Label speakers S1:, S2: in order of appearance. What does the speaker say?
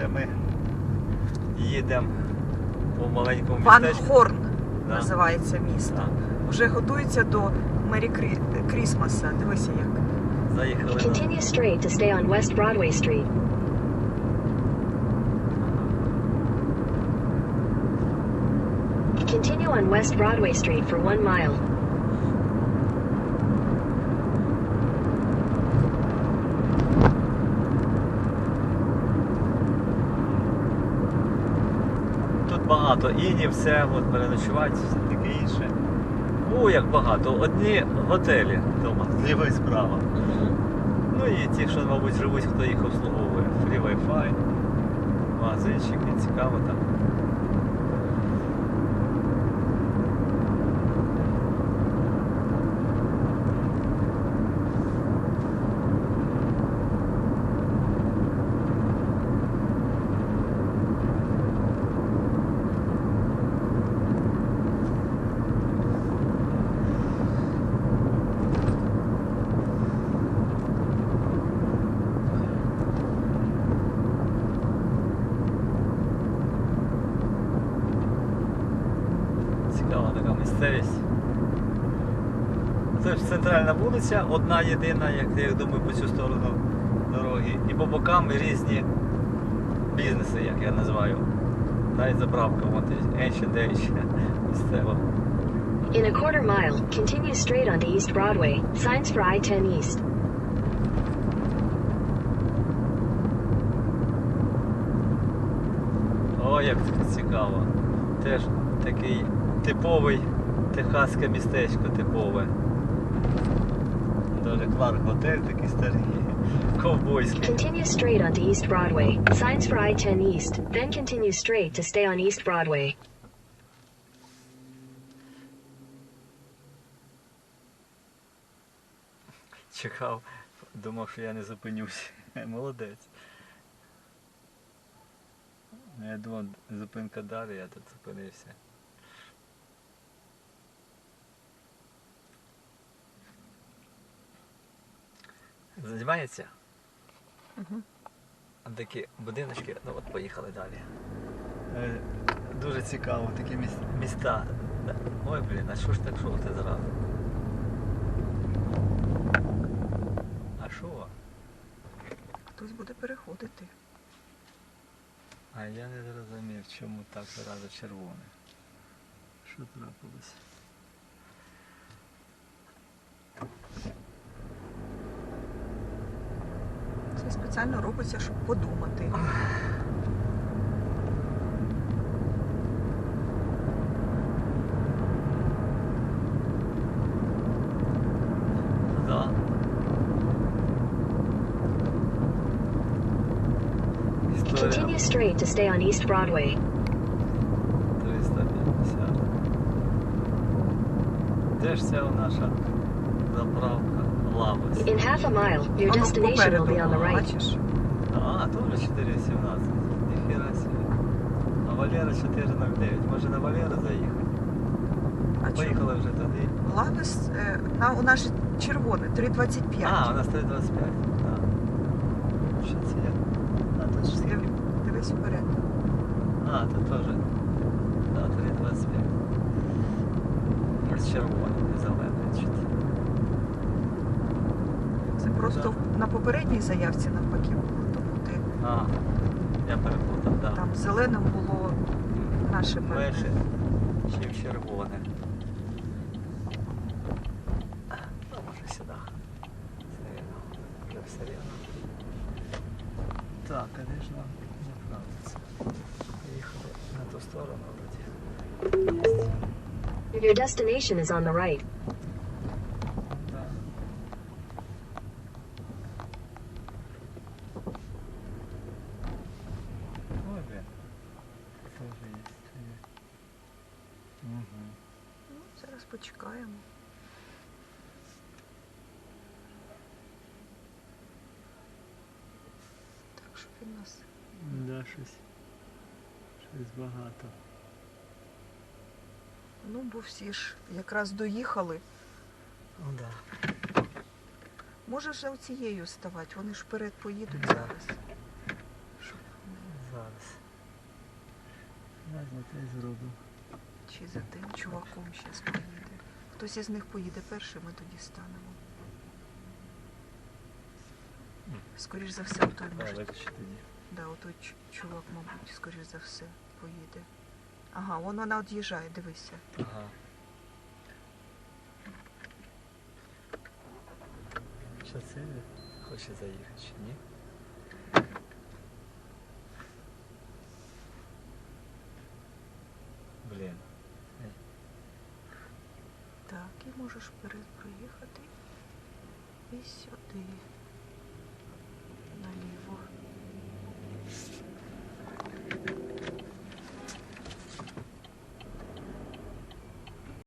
S1: Це ми їдемо по маленькому містечку.
S2: Хорн
S1: Да.
S2: називається місто.
S1: Так.
S2: Вже готується до Мері Крі- Крісмаса. Дивися як.
S1: Заїхали
S3: Continue straight to stay on West Broadway Street. Continue on West Broadway Street for one mile.
S1: Багато іні, все, от переночувати, все таке інше. О, як багато. Одні готелі вдома, зліва і справа. Ну і ті, що, мабуть, живуть, хто їх обслуговує. Free Wi-Fi, магазинчики, цікаво там. Місцевість. Це ж центральна вулиця, одна єдина, як я думаю, по цю сторону дороги. І по бокам різні бізнеси, як я називаю. Навіть заправка, Ancient Age місцева.
S3: In a quarter mile, continue straight onto East Broadway. Signs for I-10 East.
S1: О, як цікаво. Теж такий типовий техаське містечко типове. Дуже Кларк готель такий старий, ковбойський.
S3: Continue straight onto East Broadway. Signs for I-10 East. Then continue straight to stay on East Broadway.
S1: Чекав, думав, що я не зупинюсь. Молодець. Ну, Я думав, зупинка далі, я тут зупинився. Займається?
S2: Угу.
S1: Такі будиночки, ну от поїхали далі. Е, Дуже цікаво, такі міс- міста. Ой, блін, а що ж так жовте зразу? А що?
S2: Хтось буде переходити.
S1: А я не зрозумів, чому так зразу червоне. Що трапилось?
S2: Це спеціально робиться, щоб подумати.
S1: Да.
S3: Continue straight to stay on East Broadway.
S1: 350. Де ж ця наша заправка? Лавос.
S3: In half a mile, your
S2: Воно
S3: destination will be on the
S2: попереду,
S3: right.
S2: Бачиш?
S1: А, теж 4,17. Ніхера собі. А Валера 4,09. Може на Валера заїхати?
S2: А чому?
S1: Поїхали вже туди.
S2: Лавес, е, на, у нас же червоне, 3,25.
S1: А, у нас 3,25. Да. Що це я? А, тут ж скільки?
S2: Дивись вперед.
S1: А, тут теж. Да, 3,25. Ось червоний, не зелений. чуть.
S2: Просто на попередній заявці навпаки було. Тому ти
S1: А, я переплутав, так. Да.
S2: там зеленим було наше перше.
S1: чим червоне. Ну, може сюди. Сирена. Вже сирена. Так, а де ж нам заправитися? Поїхали на ту сторону вроді.
S3: Your destination is on the right.
S1: Да. Ой, блин. Тоже есть. Угу.
S2: Ну, зараз почекаємо. Так, щоб він нас.
S1: Да, щось. Щось багато.
S2: Ну, бо всі ж якраз доїхали.
S1: Ну да.
S2: Можеш за цією ставати, вони ж вперед поїдуть зараз. Щоб
S1: Зараз Зараз. Зараз те зроблю.
S2: Чи за тим чуваком зараз поїде. Хтось із них поїде перший, ми тоді станемо.
S1: М.
S2: Скоріш за все, той може. Да, отой чувак, мабуть, скоріш за все, поїде. Ага, вон вона од'їжджає, дивися.
S1: Ага. Що це хоче заїхати чи ні? Блін.
S2: Так, і можеш вперед проїхати. І сюди. Наліво.